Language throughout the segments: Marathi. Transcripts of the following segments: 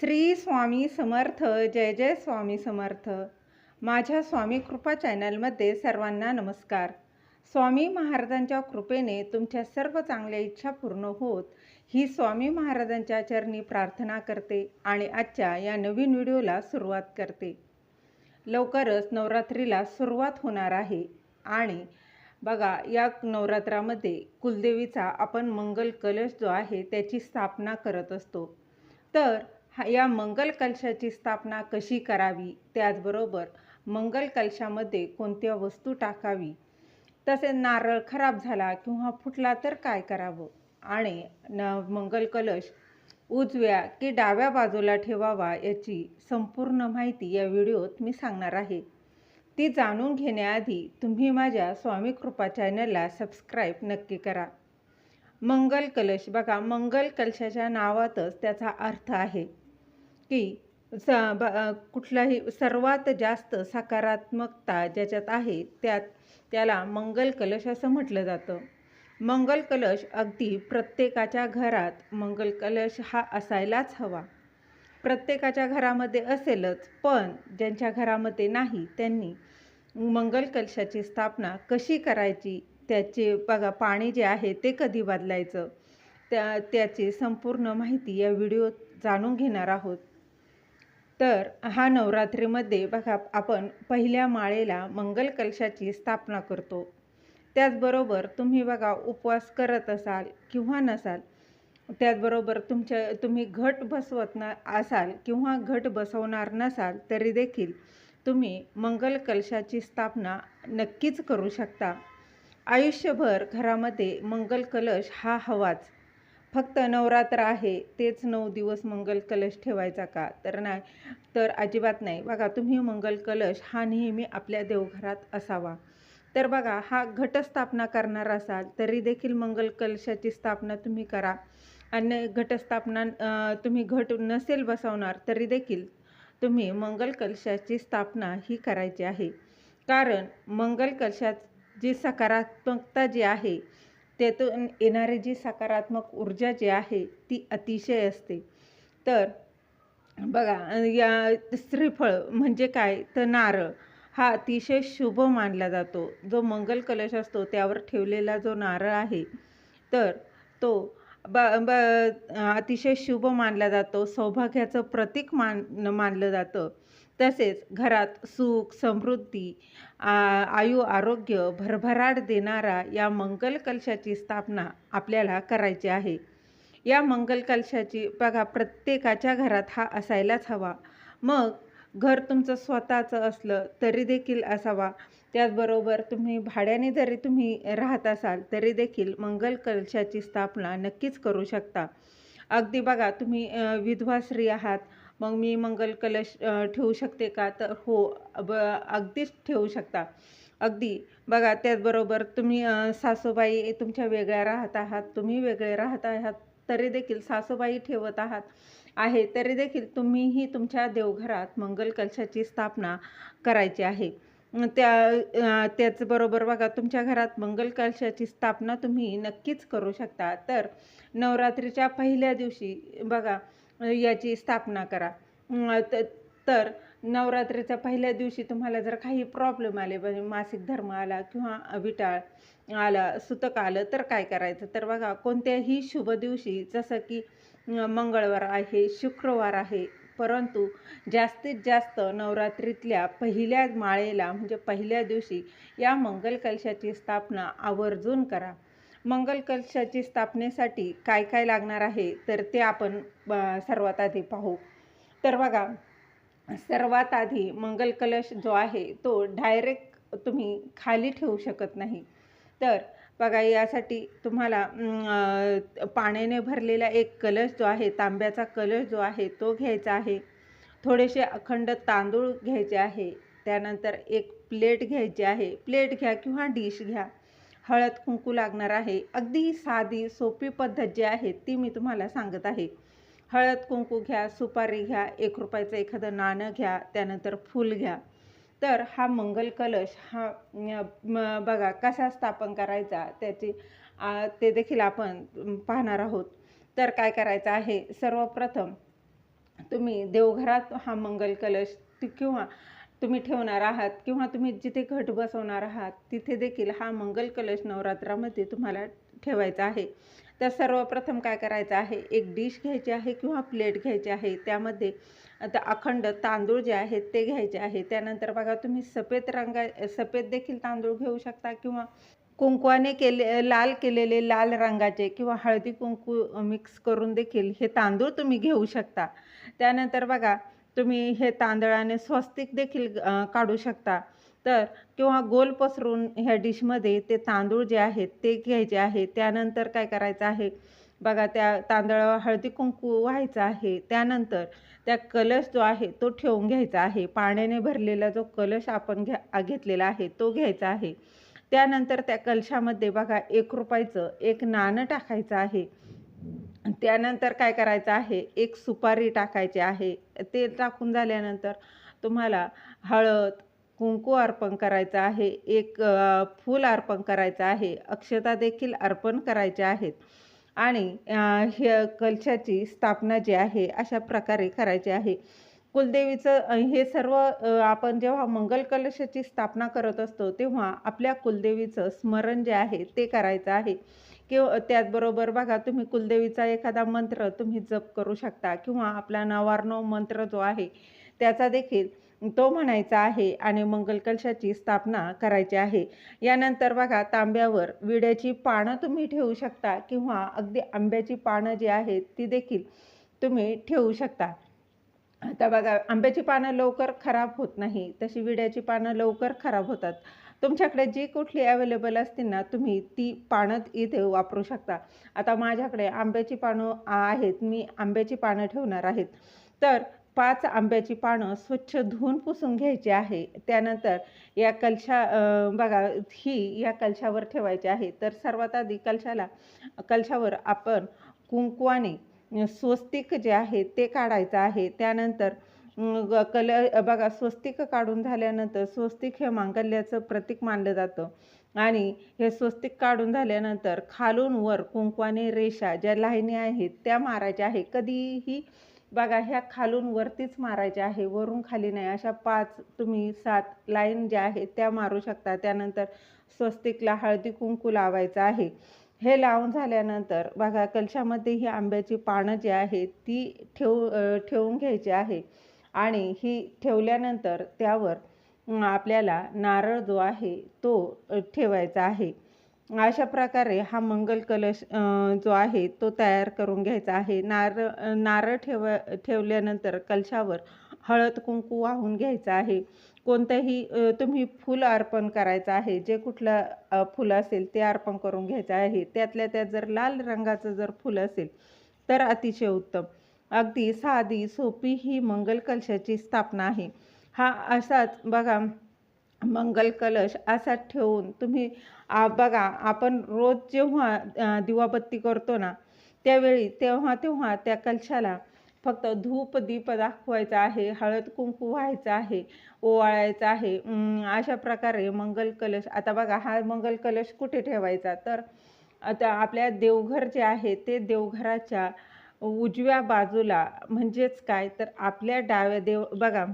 श्री स्वामी समर्थ जय जय स्वामी समर्थ. माझ्या स्वामी कृपा चॅनलमध्ये सर्वांना नमस्कार. स्वामी महाराजांच्या कृपेने तुमच्या सर्व चांगल्या इच्छा पूर्ण होत ही स्वामी महाराजांच्या चरणी प्रार्थना करते आणि आजच्या या नवीन व्हिडिओला सुरुवात करते. लवकरच नवरात्रीला सुरुवात होणार आहे आणि बघा या नवरात्रामध्ये कुलदेवीचा आपण मंगल कलश जो आहे त्याची स्थापना करत असतो. तर हा या मंगल कलशाची स्थापना कशी करावी? त्याचबरोबर मंगल कलशामध्ये कोणत्या वस्तू टाकावी? तसे नारळ खराब झाला किंवा फुटला तर काय करावं? आणि न मंगल कलश उजव्या की डाव्या बाजूला ठेवावा याची संपूर्ण माहिती या व्हिडिओत मी सांगणार आहे. ती जाणून घेण्याआधी तुम्ही माझ्या स्वामी कृपा चॅनलला सबस्क्राईब नक्की करा. मंगल कलश बघा मंगल कलशाच्या नावातच त्याचा अर्थ आहे. की स ब कुठलाही सर्वात जास्त सकारात्मकता ज्याच्यात आहे त्यात त्याला मंगल कलश असं म्हटलं जातं. मंगल कलश अगदी प्रत्येकाच्या घरात मंगल कलश हा असायलाच हवा. प्रत्येकाच्या घरामध्ये असेलच पण ज्यांच्या घरामध्ये नाही त्यांनी मंगल कलशाची स्थापना कशी करायची त्याचे बघा पाणी जे आहे ते कधी बदलायचं त्या त्याची संपूर्ण माहिती या व्हिडिओत जाणून घेणार आहोत. तर हा नवरात्रीमध्ये बघा आपण पहिल्या माळेला मंगल कलशाची स्थापना करतो. त्याचबरोबर तुम्ही बघा उपवास करत असाल किंवा नसाल त्याचबरोबर तुमच्या तुम्ही घट बसवत न असाल किंवा घट बसवणार नसाल तरी देखील तुम्ही मंगल कलशाची स्थापना नक्कीच करू शकता. आयुष्यभर घरामध्ये मंगल कलश हा हवाच. फक्त नवरात्र आहे तेच नऊ दिवस मंगल कलश ठेवायचा का? तर नाही तर अजिबात नाही. बघा तुम्ही मंगल कलश हा नेहमी आपल्या देवघरात असावा. तर बघा हा घटस्थापना करणार असाल तरी देखील मंगल कलशाची स्थापना तुम्ही करा. आणि घटस्थापना तुम्ही घट नसेल बसवणार तरी देखील तुम्ही मंगल कलशाची स्थापना ही करायची आहे. कारण मंगल कलशात जी सकारात्मकता जी आहे त्यातून येणारी जी सकारात्मक ऊर्जा जी आहे ती अतिशय असते. तर बघा या श्रीफळ म्हणजे काय? तर नारळ. हा अतिशय शुभ मानला जातो. जो मंगल कलश असतो त्यावर ठेवलेला जो नारळ आहे तर तो ब ब अतिशय शुभ मानला जातो. सौभाग्याचं प्रतीक मान मानलं जातं. तसेच घरात सुख समृद्धी आयु आरोग्य भरभराट देणारा या मंगल कलशाची स्थापना आपल्याला करायची आहे. या मंगल कलशाची बघा प्रत्येकाच्या घरात हा असायलाच हवा. मग घर तुमचं स्वतःचं असलं तरी देखील असावा. त्याचबरोबर तुम्ही भाड्याने जरी तुम्ही राहत असाल तरी देखील मंगल कलशाची स्थापना नक्कीच करू शकता. अगदी बघा तुम्ही विधवा स्त्री आहात मग मी मंगल कलश ठेवू शकते का? तर हो ब अगदीच ठेवू शकता. अगदी. बघा त्याचबरोबर तुम्ही सासूबाई तुमच्या वेगळ्या राहत आहात. तुम्ही वेगळे राहत आहात तरी देखील सासूबाई ठेवत आहात आहे. तरी देखील तुम्हीही तुमच्या देवघरात मंगल कलशाची स्थापना करायची आहे. त्या त्याचबरोबर बघा तुमच्या घरात मंगल कलशाची स्थापना तुम्ही नक्कीच करू शकता. तर नवरात्रीच्या पहिल्या दिवशी बघा याची स्थापना करा. तर नवरात्रीच्या पहिल्या दिवशी तुम्हाला जर काही प्रॉब्लेम आले म्हणजे मासिक धर्म आला किंवा विटाळ आला सुतक आलं तर काय करायचं? तर बघा कोणत्याही शुभ दिवशी जसं की मंगळवार आहे शुक्रवार आहे परंतु जास्तीत जास्त नवरात्रीतल्या पहिल्या माळेला म्हणजे पहिल्या दिवशी या मंगल कलशाची स्थापना आवर्जून करा. मंगल कलशाची स्थापनेसाठी काय काय लागणार आहे तर ते आपण सर्वात आधी पाहू. तर बघा सर्वात आधी मंगल कलश जो आहे तो डायरेक्ट तुम्ही खाली ठेवू शकत नाही. तर बघा यासाठी तुम्हाला पाण्याने भरलेला एक कलश जो आहे तांब्याचा कलश जो आहे तो घ्यायचा आहे. थोडेसे अखंड तांदूळ घ्यायचे आहे. त्यानंतर एक प्लेट घ्यायची आहे. प्लेट घ्या किंवा डिश घ्या. हळद कुंकू लागणार आहे. अगदी साधी सोपी पद्धत जी आहे ती मी तुम्हाला सांगत आहे. हळद कुंकू घ्या सुपारी घ्या एक रुपयाचं एखादं नाणं घ्या त्यानंतर फूल घ्या. तर हा मंगल कलश हा बघा कसा स्थापन करायचा त्याची ते देखील आपण पाहणार आहोत. तर काय करायचं आहे? सर्वप्रथम तुम्ही देवघरात हा मंगल कलश किंवा तुम्ही ठेवणार आहात किंवा तुम्ही जिथे घट बसवणार आहात तिथे देखील हा मंगल कलश नवरात्रामध्ये तुम्हाला ठेवायचा आहे. तर सर्वप्रथम काय करायचं आहे? एक डिश घ्यायची आहे किंवा प्लेट घ्यायची आहे? त्यामध्ये आता अखंड तांदूळ जे आहेत ते घ्यायचे आहे. त्यानंतर बघा तुम्ही सफेद रंगा सफेद देखील तांदूळ घेऊ शकता किंवा कुंकवाने केले लाल केलेले लाल रंगाचे किंवा हळदी कुंकू मिक्स करून देखील हे तांदूळ तुम्ही घेऊ शकता. त्यानंतर बघा तुम्ही हे तांदळाने स्वस्तिक देखील काढू शकता. तर किंवा गोल पसरून ह्या डिशमध्ये ते तांदूळ जे आहेत ते घ्यायचे आहे. त्यानंतर काय करायचं आहे? बघा त्या तांदळावर हळदी कुंकू व्हायचं आहे. त्यानंतर त्या कलश जो आहे तो ठेवून घ्यायचा आहे. पाण्याने भरलेला जो कलश आपण घ्या घेतलेला आहे तो घ्यायचा आहे. त्यानंतर त्या कलशामध्ये बघा एक रुपयाचं एक नाणं टाकायचं आहे. त्यानंतर काय करायचं आहे? एक सुपारी टाकायची आहे. ते टाकून झाल्यानंतर तुम्हाला हळद कुंकू अर्पण करायचं आहे. एक फूल अर्पण करायचं आहे. अक्षता देखील अर्पण करायच्या आहेत. आणि हे कलशाची स्थापना जी आहे अशा प्रकारे करायची आहे. कुलदेवीचं हे सर्व आपण जेव्हा मंगल कलशाची स्थापना करत असतो तेव्हा आपल्या कुलदेवीचं स्मरण जे आहे ते करायचं आहे. किंवा त्याचबरोबर बघा तुम्ही कुलदेवीचा एखादा मंत्र तुम्ही जप करू शकता किंवा आपला नवार्णव मंत्र जो आहे त्याचा देखील तो म्हणायचा आहे आणि मंगल कलशाची स्थापना करायची आहे. यानंतर बघा तांब्यावर विड्याची पानं तुम्ही ठेवू शकता किंवा अगदी आंब्याची पानं जी आहेत ती देखील तुम्ही ठेवू शकता. आता बघा आंब्याची पानं लवकर खराब होत नाही तशी विड्याची पानं लवकर खराब होतात. तुमच्याकडे जी कुठली अवेलेबल असतील ना तुम्ही ती पानं इथे वापरू शकता. आता माझ्याकडे आंब्याची पानं आहेत मी आंब्याची पानं ठेवणार आहेत. तर पाच आंब्याची पानं स्वच्छ धुवून पुसून घ्यायची आहे. त्यानंतर या कलशा बघा ही या कलशावर ठेवायची आहे. तर सर्वात आधी कलशाला कलशावर आपण कुंकवाने स्वस्तिक जे आहे ते काढायचं आहे. त्यानंतर ग- कल बघा स्वस्तिक काढून झाल्यानंतर स्वस्तिक हे मांगल्याचं प्रतीक मानलं जातं. आणि हे स्वस्तिक काढून झाल्यानंतर खालून वर कुंकवाने रेषा ज्या लाईनी आहेत त्या मारायच्या आहे. कधीही बघा ह्या खालून वरतीच मारायच्या आहे वरून खाली नाही. अशा पाच तुम्ही सात लाईन ज्या आहेत त्या मारू शकता. त्यानंतर स्वस्तिकला हळदी कुंकू लावायचं आहे. हे लावून झाल्यानंतर बघा कलशामध्ये ही आंब्याची पानं जी आहेत ती ठेव ठेवून घ्यायची आहे. आणि ही ठेवल्यानंतर त्यावर आपल्याला नारळ जो आहे तो ठेवायचा आहे. अशा प्रकारे हा मंगल कलश जो आहे तो तयार करून घ्यायचा आहे. नारळ नारळ ठेव ठेवल्यानंतर कलशावर हळद कुंकू वाहून घ्यायचा आहे. कोणतंही तुम्ही फूल अर्पण करायचं आहे जे कुठलं फुलं असेल ते अर्पण करून घ्यायचं आहे त्यातल्या त्यात जर लाल रंगाचं जर फुलं असेल तर अतिशय उत्तम. अगदी साधी सोपी ही मंगल कलशाची स्थापना आहे. हा असाच बघा मंगल कलश असा ठेवून तुम्ही आ, बघा आपण रोज जेव्हा दिवाबत्ती करतो ना त्यावेळी तेव्हा तेव्हा त्या कलशाला फक्त धूप दीप दाखवायचा आहे हळद कुंकू व्हायचं आहे ओवाळायचं आहे. अशा प्रकारे मंगल कलश आता बघा हा मंगल कलश कुठे ठेवायचा? तर आता आपल्या देवघर जे आहे ते देवघराच्या उजव्या बाजूला. म्हणजेच काय? तर आपल्या डाव्या देव बघा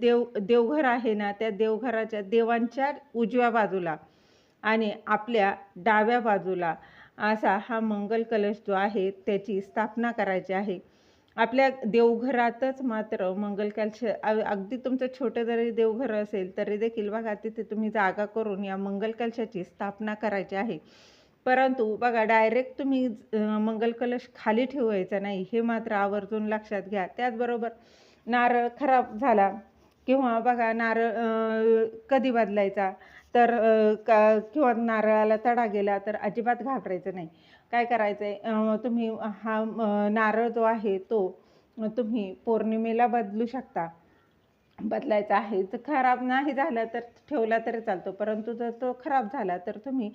देव देवघर आहे ना त्या देवघराच्या देवांच्या उजव्या बाजूला आणि आपल्या डाव्या बाजूला असा हा मंगल कलश जो आहे त्याची स्थापना करायची आहे. आपल्या देवघरातच मात्र मंगलकलश अगदी तुमचं छोटं जरी देवघर असेल तरी देखील बघा तिथे तुम्ही जागा करून या मंगलकलशाची स्थापना करायची आहे. परंतु बघा डायरेक्ट तुम्ही मंगलकलश मंगल कलश खाली ठेवायचा नाही हे मात्र आवर्जून लक्षात घ्या. त्याचबरोबर नारळ खराब झाला किंवा बघा नारळ कधी बदलायचा तर का किंवा नारळाला तडा गेला तर अजिबात घाबरायचं नाही. काय करायचं आहे तुम्ही हा नारळ जो आहे तो तुम्ही पौर्णिमेला बदलू शकता. बदलायचा आहे. तर खराब नाही झाला तर ठेवला तरी चालतो. परंतु जर तो खराब झाला तर तुम्ही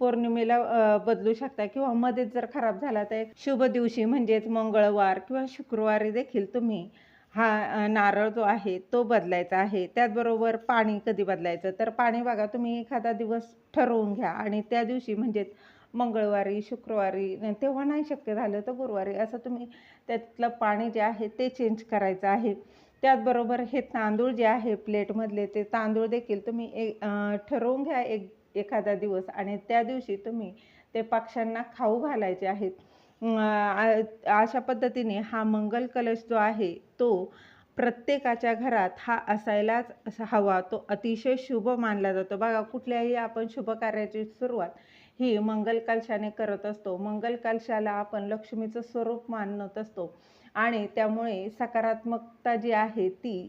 पौर्णिमेला बदलू शकता. किंवा मध्येच जर खराब झाला तर शुभ दिवशी म्हणजेच मंगळवार किंवा शुक्रवारी देखील तुम्ही हा नारळ जो आहे तो बदलायचा आहे. त्याचबरोबर पाणी कधी बदलायचं? तर पाणी बघा तुम्ही एखादा दिवस ठरवून घ्या. आणि त्या दिवशी म्हणजेच मंगळवारी शुक्रवारी तेव्हा नाही शक्य झालं तर गुरुवारी. असं तुम्ही त्यातलं पाणी जे आहे ते चेंज करायचं आहे. त्याचबरोबर हे तांदूळ जे आहे प्लेटमधले ते तांदूळ देखील तुम्ही एक ठरवून घ्या एक एखादा दिवस. आणि त्या दिवशी तुम्ही ते पक्ष्यांना खाऊ घालायचे आहेत. अशा पद्धतीने हा मंगल कलश जो आहे तो प्रत्येकाच्या घरात हा असायलाच हवा. तो अतिशय शुभ मानला जातो. बघा कुठल्याही आपण शुभ कार्याची सुरुवात ही मंगल कलशाने करत असतो. मंगल कलशाला आपण लक्ष्मीचं स्वरूप मानत असतो. आणि त्यामुळे सकारात्मकता जी आहे ती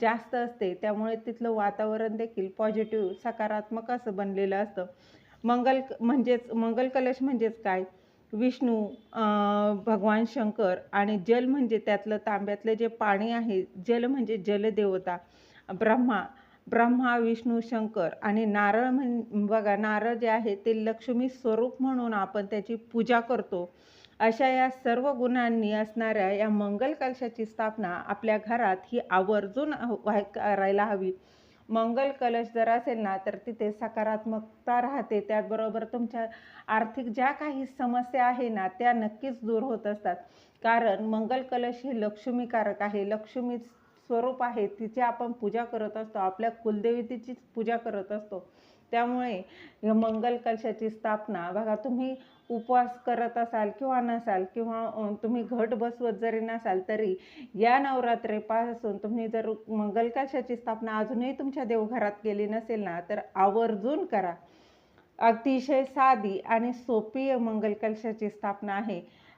जास्त असते. त्यामुळे तिथलं वातावरण देखील पॉझिटिव्ह सकारात्मक असं बनलेलं असतं. मंगल म्हणजेच मंगल कलश म्हणजेच काय? विष्णू भगवान शंकर आणि जल म्हणजे त्यातलं तांब्यातलं जे पाणी आहे जल म्हणजे जलदेवता ब्रह्मा ब्रह्मा विष्णू शंकर आणि नारळ म्हण बघा नारळ जे आहे ते लक्ष्मी स्वरूप म्हणून आपण त्याची पूजा करतो. अशा या सर्व गुणांनी असणाऱ्या या मंगल कलशाची स्थापना आपल्या घरात ही आवर्जून व्हाय करायला हवी. मंगल कलश जर असेल ना तर तिथे सकारात्मकता राहते. त्याचबरोबर तुमच्या आर्थिक ज्या काही समस्या आहे ना त्या नक्कीच दूर होत असतात. कारण मंगल कलश हे लक्ष्मीकारक आहे. लक्ष्मीच स्वरूप आहे तिची आपण पूजा करत असतो. आपल्या कुलदेवतेचीच पूजा करत असतो. त्यामुळे मंगल कलशाची स्थापना बघा तुम्ही उपवास करत असाल किंवा नसाल किंवा तुम्ही घट बसवत जरी नसाल तरी या नवरात्रीपासून तुम्ही जर मंगल कलशाची स्थापना अजूनही तुमच्या देवघरात केली नसेल ना तर आवर्जून करा. अतिशय साधी आणि सोपी मंगल कलशाची स्थापना आहे.